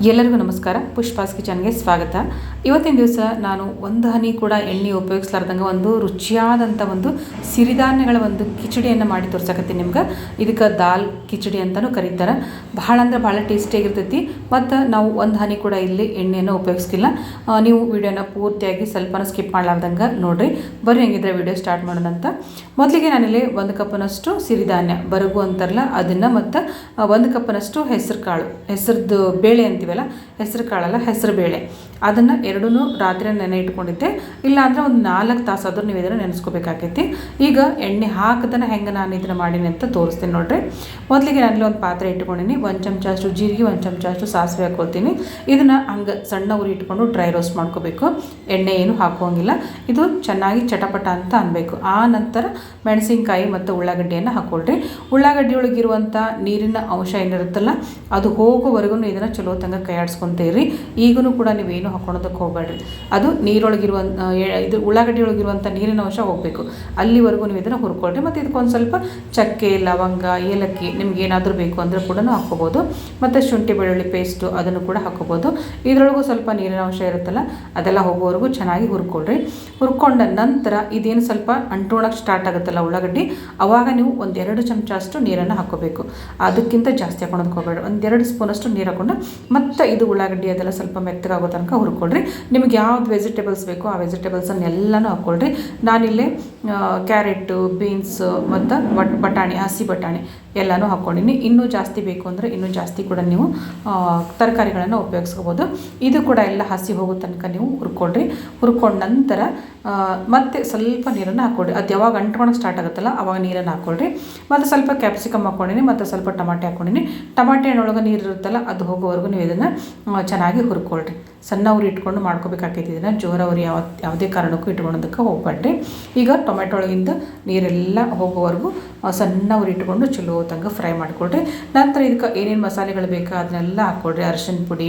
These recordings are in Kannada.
ಎಲ್ಲರಿಗೂ ನಮಸ್ಕಾರ. ಪುಷ್ಪಾಸ್ ಕಿಚನ್ಗೆ ಸ್ವಾಗತ. ಇವತ್ತಿನ ದಿವಸ ನಾನು ಒಂದು ಹನಿ ಕೂಡ ಎಣ್ಣೆ ಉಪಯೋಗಿಸ್ಲಾರ್ದಂಗೆ ಒಂದು ರುಚಿಯಾದಂಥ ಒಂದು ಸಿರಿಧಾನ್ಯಗಳ ಒಂದು ಕಿಚಡಿಯನ್ನು ಮಾಡಿ ತೋರ್ಸಕತ್ತೀನಿ ನಿಮ್ಗೆ. ಇದಕ್ಕೆ ದಾಲ್ ಕಿಚಡಿ ಅಂತಲೂ ಕರೀತಾರೆ. ಭಾಳ ಅಂದ್ರೆ ಭಾಳ ಟೇಸ್ಟಿಯಾಗಿರ್ತೈತಿ ಮತ್ತು ನಾವು ಒಂದು ಹನಿ ಕೂಡ ಇಲ್ಲಿ ಎಣ್ಣೆಯನ್ನು ಉಪಯೋಗಿಸ್ಕಿಲ್ಲ ನೀವು ವಿಡಿಯೋನ ಪೂರ್ತಿಯಾಗಿ ಸ್ವಲ್ಪನೂ ಸ್ಕಿಪ್ ಮಾಡಲಾರ್ದಂಗೆ ನೋಡಿರಿ. ಬರೀ ಹೆಂಗಿದ್ರೆ ವಿಡಿಯೋ ಸ್ಟಾರ್ಟ್ ಮಾಡೋಣ ಅಂತ. ಮೊದಲಿಗೆ ನಾನಿಲ್ಲಿ ಒಂದು ಕಪ್ನಷ್ಟು ಸಿರಿಧಾನ್ಯ, ಬರಗು ಅಂತಾರಲ್ಲ, ಅದನ್ನು ಮತ್ತು ಒಂದು ಕಪ್ಪನಷ್ಟು ಹೆಸರು ಕಾಳು ಹೆಸರದ್ದು ಬೇಳೆ ಅಂತೀವಲ್ಲ ಹೆಸರು ಕಾಳಲ್ಲ ಹೆಸರು ಬೇಳೆ. ಅದನ್ನು ಎರಡೂ ರಾತ್ರಿ ನೆನೆ ಇಟ್ಕೊಂಡಿದ್ದೆ. ಇಲ್ಲ ಅಂದರೆ ಒಂದು ನಾಲ್ಕು ತಾಸಾದರೂ ನೀವು ಇದನ್ನು ನೆನೆಸ್ಕೋಬೇಕಾಗೈತಿ. ಈಗ ಎಣ್ಣೆ ಹಾಕದನ್ನು ಹೆಂಗೆ ನಾನು ಇದನ್ನು ಮಾಡೀನಿ ಅಂತ ತೋರಿಸ್ತೀನಿ ನೋಡ್ರಿ. ಮೊದಲಿಗೆ ನಾನು ಒಂದು ಪಾತ್ರೆ ಇಟ್ಕೊಂಡಿನಿ. ಒಂದು ಚಮಚ ಅಷ್ಟು ಜೀರಿಗೆ, ಒಂದು ಚಮಚ ಅಷ್ಟು ಸಾಸಿವೆ ಹಾಕ್ಕೊಳ್ತೀನಿ ಇದನ್ನು ಹಂಗೆ ಸಣ್ಣ ಉರಿ ಇಟ್ಕೊಂಡು ಡ್ರೈ ರೋಸ್ಟ್ ಮಾಡ್ಕೋಬೇಕು. ಎಣ್ಣೆ ಏನು ಹಾಕೋಂಗಿಲ್ಲ. ಇದು ಚೆನ್ನಾಗಿ ಚಟಪಟ ಅಂತ ಅನ್ಬೇಕು. ಆ ನಂತರ ಮೆಣಸಿನ್ಕಾಯಿ ಮತ್ತು ಉಳ್ಳಾಗಡ್ಡಿಯನ್ನು ಹಾಕೊಳ್ರಿ. ಉಳ್ಳಾಗಡ್ಡಿ ಒಳಗಿರುವಂಥ ನೀರಿನ ಅಂಶ ಏನಿರುತ್ತಲ್ಲ, ಅದು ಹೋಗುವವರೆಗೂ ಇದನ್ನು ಚಲೋ ತಂಗ ಕೈ ಆಡಿಸ್ಕೊಂತೀರಿ ಈಗೂ ಕೂಡ ನೀವೇನು ಹಾಕೊಳೋದಕ್ಕೆ ಹೋಗಬೇಡ್ರಿ. ಅದು ನೀರೊಳಗಿರುವಂಥ ಇದು ಉಳ್ಳಾಗಡ್ಡಿ ಒಳಗಿರುವಂಥ ನೀರಿನ ಅಂಶ ಹೋಗಬೇಕು. ಅಲ್ಲಿವರೆಗೂ ನೀವು ಇದನ್ನು ಹುರ್ಕೊಳ್ರಿ. ಮತ್ತು ಇದಕ್ಕೊಂದು ಸ್ವಲ್ಪ ಚಕ್ಕೆ, ಲವಂಗ, ಏಲಕ್ಕಿ ನಿಮ್ಗೆ ಏನಾದರೂ ಬೇಕು ಅಂದರೆ ಕೂಡ ಹಾಕ್ಕೋಬೋದು. ಮತ್ತು ಶುಂಠಿ, ಬೆಳ್ಳುಳ್ಳಿ ಪೇಸ್ಟು ಅದನ್ನು ಕೂಡ ಹಾಕ್ಕೋಬೋದು. ಇದರೊಳಗೂ ಸ್ವಲ್ಪ ನೀರಿನ ಅಂಶ ಇರುತ್ತಲ್ಲ, ಅದೆಲ್ಲ ಹೋಗೋವರೆಗೂ ಚೆನ್ನಾಗಿ ಹುರ್ಕೊಳ್ರಿ. ಹುರ್ಕೊಂಡ ನಂತರ ಇದೇನು ಸ್ವಲ್ಪ ಅಂಟೋಣಕ್ಕೆ ಸ್ಟಾರ್ಟ್ ಆಗುತ್ತಲ್ಲ ಉಳ್ಳಾಗಡ್ಡಿ, ಅವಾಗ ನೀವು ಒಂದೆರಡು ಚಮಚ ಅಷ್ಟು ನೀರನ್ನು ಹಾಕ್ಕೋಬೇಕು. ಅದಕ್ಕಿಂತ ಜಾಸ್ತಿ ಹಾಕೊಳೋದಕ್ಕೆ ಹೋಗಬೇಡ ಒಂದೆರಡು ಸ್ಪೂನಷ್ಟು ನೀರು ಹಾಕೊಂಡು ಮತ್ತು ಇದು ಉಳ್ಳಾಗಡ್ಡಿ ಅದೆಲ್ಲ ಸ್ವಲ್ಪ ಮೆತ್ತಗಾಗೋ ತನಕ ಹುರ್ಕೊಳ್ರಿ. ನಿಮ್ಗೆ ಯಾವ್ದು ವೆಜಿಟೇಬಲ್ಸ್ ಬೇಕೋ ಆ ವೆಜಿಟೇಬಲ್ಸನ್ನೆಲ್ಲನೂ ಹಾಕ್ಕೊಳ್ರಿ ನಾನಿಲ್ಲಿ ಕ್ಯಾರೆಟು ಬೀನ್ಸು ಮತ್ತು ಬಟ್, ಬಟಾಣಿ, ಹಸಿ ಬಟಾಣಿ ಎಲ್ಲನೂ ಹಾಕ್ಕೊಂಡಿನಿ ಇನ್ನೂ ಜಾಸ್ತಿ ಬೇಕು ಅಂದರೆ ಇನ್ನೂ ಜಾಸ್ತಿ ಕೂಡ ನೀವು ತರಕಾರಿಗಳನ್ನು ಉಪಯೋಗಿಸ್ಕೋಬೋದು. ಇದು ಕೂಡ ಎಲ್ಲ ಹಸಿ ಹೋಗೋ ತನಕ ನೀವು ಹುರ್ಕೊಳ್ರಿ. ಹುರ್ಕೊಂಡ ನಂತರ ಮತ್ತೆ ಸ್ವಲ್ಪ ನೀರನ್ನು ಹಾಕ್ಕೊಳ್ರಿ ಅದು ಯಾವಾಗ ಅಂಟ್ಕೊಳಕ್ಕೆ ಸ್ಟಾರ್ಟ್ ಆಗುತ್ತಲ್ಲ ಅವಾಗ ನೀರನ್ನು ಹಾಕ್ಕೊಳ್ರಿ ಮತ್ತು ಸ್ವಲ್ಪ ಕ್ಯಾಪ್ಸಿಕಮ್ ಹಾಕ್ಕೊಂಡಿನಿ ಮತ್ತು ಸ್ವಲ್ಪ ಟಮಾಟೆ ಹಾಕ್ಕೊಂಡಿನಿ ಟಮಾಟೆ ಹಣ್ಣೊಳಗೆ ನೀರು ಇರುತ್ತಲ್ಲ, ಅದು ಹೋಗೋವರೆಗೂ ನೀವು ಇದನ್ನು ಚೆನ್ನಾಗಿ ಹುರ್ಕೊಳ್ರಿ. ಸಣ್ಣ ಉರಿ ಇಟ್ಕೊಂಡು ಮಾಡ್ಕೋಬೇಕಾಗೈತಿ ಇದನ್ನು ಜೋರವ್ರು ಯಾವ ಯಾವುದೇ ಕಾರಣಕ್ಕೂ ಇಟ್ಕೊಳೋದಕ್ಕೆ ಹೋಗ್ಬೇಡ್ರಿ ಈಗ ಟೊಮೆಟೊ ಒಳಗಿಂದ ನೀರೆಲ್ಲ ಹೋಗೋವರೆಗೂ ಸಣ್ಣವ್ರು ಇಟ್ಕೊಂಡು ಚಲೋ ತಂಗ ಫ್ರೈ ಮಾಡಿಕೊಡ್ರಿ ನಂತರ ಇದಕ್ಕೆ ಏನೇನು ಮಸಾಲೆಗಳು ಬೇಕೋ ಅದನ್ನೆಲ್ಲ ಹಾಕ್ಕೊಡ್ರಿ ಅರಿಶಿನ ಪುಡಿ,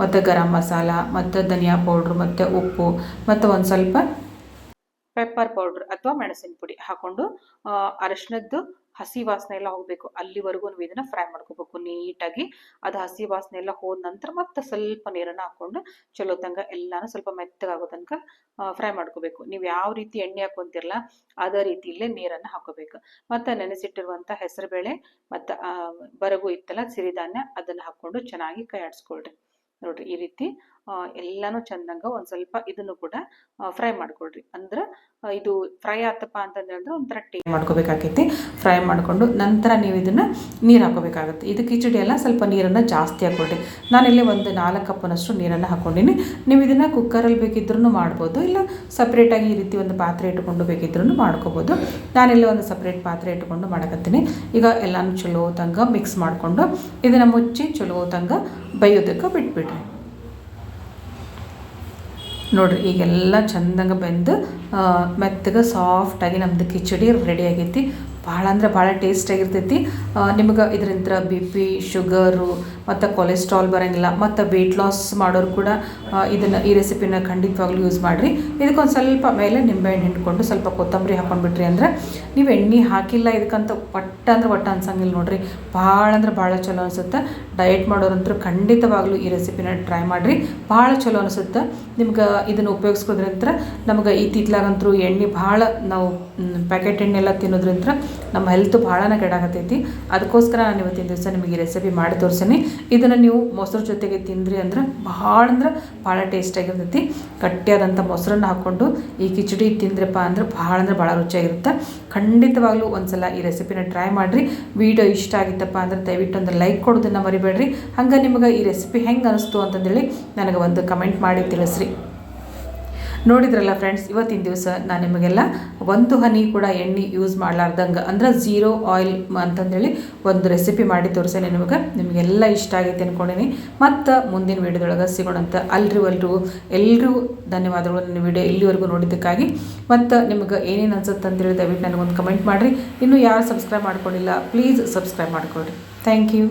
ಮತ್ತು ಗರಂ ಮಸಾಲ, ಮತ್ತು ಧನಿಯಾ ಪೌಡ್ರ್, ಮತ್ತು ಉಪ್ಪು, ಮತ್ತು ಒಂದು ಸ್ವಲ್ಪ ಪೆಪ್ಪರ್ ಪೌಡ್ರ್ ಅಥವಾ ಮೆಣಸಿನ ಪುಡಿ ಹಾಕ್ಕೊಂಡು ಅರಿಶಿನದ್ದು ಹಸಿ ವಾಸನೆ ಎಲ್ಲ ಹೋಗಬೇಕು. ಅಲ್ಲಿವರೆಗೂ ನೀವು ಇದನ್ನ ಫ್ರೈ ಮಾಡ್ಕೋಬೇಕು. ನೀಟಾಗಿ ಅದು ಹಸಿ ವಾಸನೆ ಎಲ್ಲ ಹೋದ ನಂತರ ಮತ್ತೆ ಸ್ವಲ್ಪ ನೀರನ್ನ ಹಾಕೊಂಡು ಚಲೋ ತಂಗ ಎಲ್ಲಾನು ಸ್ವಲ್ಪ ಮೆತ್ತಗಾಗೋ ತನಕ ಫ್ರೈ ಮಾಡ್ಕೋಬೇಕು. ನೀವು ಯಾವ ರೀತಿ ಎಣ್ಣೆ ಹಾಕೊಂತಿರಲ್ಲ ಅದೇ ರೀತಿಯಲ್ಲೇ ನೀರನ್ನ ಹಾಕೋಬೇಕು. ಮತ್ತೆ ನೆನೆಸಿಟ್ಟಿರುವಂಥ ಹೆಸರುಬೇಳೆ ಮತ್ತೆ ಬರಗು ಇತ್ತಲ್ಲ, ಸಿರಿಧಾನ್ಯ ಅದನ್ನ ಹಾಕೊಂಡು ಚೆನ್ನಾಗಿ ಕೈ ಆಡಿಸ್ಕೊಳ್ರಿ ನೋಡ್ರಿ ಈ ರೀತಿ ಎಲ್ಲಾನು ಚಂದಂಗ ಒಂದು ಸ್ವಲ್ಪ ಇದನ್ನು ಕೂಡ ಫ್ರೈ ಮಾಡ್ಕೊಳ್ರಿ. ಅಂದ್ರೆ ಇದು ಫ್ರೈ ಆತಪ್ಪ ಅಂತಂದ್ರೆ ಒಂಥರ ಟೇ ಮಾಡ್ಕೋಬೇಕಾಗೈತಿ ಫ್ರೈ ಮಾಡಿಕೊಂಡು ನಂತರ ನೀವು ಇದನ್ನು ನೀರು ಹಾಕೋಬೇಕಾಗುತ್ತೆ. ಇದು ಕಿಚಡಿ ಎಲ್ಲ ಸ್ವಲ್ಪ ನೀರನ್ನು ಜಾಸ್ತಿ ಹಾಕ್ಕೊಳ್ರಿ ನಾನಿಲ್ಲಿ ಒಂದು ನಾಲ್ಕು ಕಪ್ಪನಷ್ಟು ನೀರನ್ನು ಹಾಕ್ಕೊಂಡಿನಿ ನೀವು ಇದನ್ನು ಕುಕ್ಕರಲ್ಲಿ ಬೇಕಿದ್ರೂ ಮಾಡ್ಬೋದು, ಇಲ್ಲ ಸಪ್ರೇಟಾಗಿ ಈ ರೀತಿ ಒಂದು ಪಾತ್ರೆ ಇಟ್ಕೊಂಡು ಬೇಕಿದ್ರೂ ಮಾಡ್ಕೋಬೋದು. ನಾನಿಲ್ಲಿ ಒಂದು ಸಪ್ರೇಟ್ ಪಾತ್ರೆ ಇಟ್ಕೊಂಡು ಮಾಡಕತ್ತೀನಿ. ಈಗ ಎಲ್ಲನೂ ಚಲೋ ತಂಗ ಮಿಕ್ಸ್ ಮಾಡಿಕೊಂಡು ಇದನ್ನು ಮುಚ್ಚಿ ಚಲೋ ತಂಗ ಬೈಯೋದಕ್ಕೆ ಬಿಟ್ಬಿಡ್ರಿ. ನೋಡ್ರಿ ಈಗೆಲ್ಲ ಚಂದಂಗ ಬೆಂದು ಮೆತ್ತಗೆ ಸಾಫ್ಟಾಗಿ ನಮ್ಮದು ಕಿಚಡಿ ರೆಡಿ ಆಗೈತಿ. ಭಾಳ ಅಂದ್ರೆ ಭಾಳ ಟೇಸ್ಟ್ ಆಗಿರ್ತೈತಿ. ನಿಮ್ಗೆ ಇದರಿಂದ ಬಿ ಪಿ ಶುಗರು ಮತ್ತು ಕೊಲೆಸ್ಟ್ರಾಲ್ ಬರೋಂಗಿಲ್ಲ, ಮತ್ತು ವೆಯ್ಟ್ ಲಾಸ್ ಮಾಡೋರು ಕೂಡ ಇದನ್ನು ಈ ರೆಸಿಪಿನ ಖಂಡಿತವಾಗ್ಲೂ ಯೂಸ್ ಮಾಡಿರಿ. ಇದಕ್ಕೊಂದು ಸ್ವಲ್ಪ ಮೇಲೆ ನಿಂಬೆಹಣ್ಣು ಹಿಂಡ್ಕೊಂಡು ಸ್ವಲ್ಪ ಕೊತ್ತಂಬರಿ ಹಾಕೊಂಡ್ಬಿಟ್ರಿ ಅಂದ್ರೆ ನೀವು ಎಣ್ಣೆ ಹಾಕಿಲ್ಲ ಇದಕ್ಕಂತ ಒಟ್ಟ ಅಂದ್ರೆ ಒಟ್ಟ ಅನ್ಸಂಗಿಲ್ಲ ನೋಡಿರಿ. ಭಾಳ ಅಂದ್ರೆ ಭಾಳ ಚಲೋ ಅನಿಸುತ್ತೆ. ಡಯಟ್ ಮಾಡೋರಂತೂ ಖಂಡಿತವಾಗ್ಲೂ ಈ ರೆಸಿಪಿನ ಟ್ರೈ ಮಾಡಿರಿ. ಭಾಳ ಚಲೋ ಅನಿಸುತ್ತೆ. ನಿಮ್ಗೆ ಇದನ್ನು ನಮಗೆ ನಮ್ಗೆ ತಿತ್ಲಾಗಂತರೂ ಎಣ್ಣೆ ಭಾಳ ನಾವು ಪ್ಯಾಕೆಟ್ ಎಣ್ಣೆ ಎಲ್ಲ ತಿನ್ನೋದ್ರಿಂದ ನಮ್ಮ ಹೆಲ್ತ್ ಭಾಳನೇ ಕೆಡಾಕತ್ತೈತಿ. ಅದಕ್ಕೋಸ್ಕರ ನಾನು ಇವತ್ತಿನ ದಿವಸ ನಿಮಗೆ ಈ ರೆಸಿಪಿ ಮಾಡಿ ತೋರಿಸ್ತೀನಿ ಇದನ್ನು ನೀವು ಮೊಸರು ಜೊತೆಗೆ ತಿಂದ್ರಿ ಅಂದ್ರೆ ಭಾಳ ಅಂದ್ರೆ ಭಾಳ ಟೇಸ್ಟಾಗಿರ್ತೈತಿ ಗಟ್ಟಿಯಾದಂಥ ಮೊಸರನ್ನು ಹಾಕ್ಕೊಂಡು ಈ ಕಿಚಡಿ ತಿಂದ್ರಪ್ಪ ಅಂದ್ರೆ ಭಾಳ ಅಂದ್ರೆ ಭಾಳ ರುಚಿಯಾಗಿರುತ್ತೆ ಖಂಡಿತವಾಗ್ಲೂ ಒಂದ್ಸಲ ಈ ರೆಸಿಪಿನ ಟ್ರೈ ಮಾಡಿರಿ. ವಿಡಿಯೋ ಇಷ್ಟ ಆಗಿತ್ತಪ್ಪ ಅಂದ್ರೆ ದಯವಿಟ್ಟು ಒಂದು ಲೈಕ್ ಕೊಡೋದನ್ನು ಮರಿಬೇಡ್ರಿ. ಹಂಗೆ ನಿಮಗೆ ಈ ರೆಸಿಪಿ ಹೆಂಗೆ ಅನಿಸ್ತು ಅಂತಂದೇಳಿ ನನಗೆ ಒಂದು ಕಮೆಂಟ್ ಮಾಡಿ ತಿಳಿಸ್ರಿ. ನೋಡಿದ್ರಲ್ಲ ಫ್ರೆಂಡ್ಸ್ ಇವತ್ತಿನ ದಿವಸ ನಾನು ನಿಮಗೆಲ್ಲ ಒಂದು ಹನಿ ಕೂಡ ಎಣ್ಣೆ ಯೂಸ್ ಮಾಡಲಾರ್ದಂಗೆ, ಅಂದ್ರೆ ಝೀರೋ ಆಯಿಲ್ ಅಂತಂದೇಳಿ ಒಂದು ರೆಸಿಪಿ ಮಾಡಿ ತೋರಿಸೇನೆ ನಿಮಗೆ. ನಿಮಗೆಲ್ಲ ಇಷ್ಟ ಆಗೈತೆ ಅಂದ್ಕೊಂಡಿನಿ ಮತ್ತು ಮುಂದಿನ ವೀಡಿಯೋದೊಳಗೆ ಸಿಗೋಣಂತ ಅಲ್ರಿ ಎಲ್ರಿಗೂ ಎಲ್ಲರೂ ಧನ್ಯವಾದಗಳು ನನ್ನ ವಿಡಿಯೋ ಇಲ್ಲಿವರೆಗೂ ನೋಡಿದ್ದಕ್ಕಾಗಿ. ಮತ್ತು ನಿಮಗೆ ಏನೇನು ಅನ್ಸುತ್ತೆ ಅಂತೇಳಿ ದಯವಿಟ್ಟು ನನಗೊಂದು ಕಮೆಂಟ್ ಮಾಡಿರಿ. ಇನ್ನೂ ಯಾರು ಸಬ್ಸ್ಕ್ರೈಬ್ ಮಾಡ್ಕೊಂಡಿಲ್ಲ ಪ್ಲೀಸ್ ಸಬ್ಸ್ಕ್ರೈಬ್ ಮಾಡ್ಕೊಳ್ರಿ. Thank you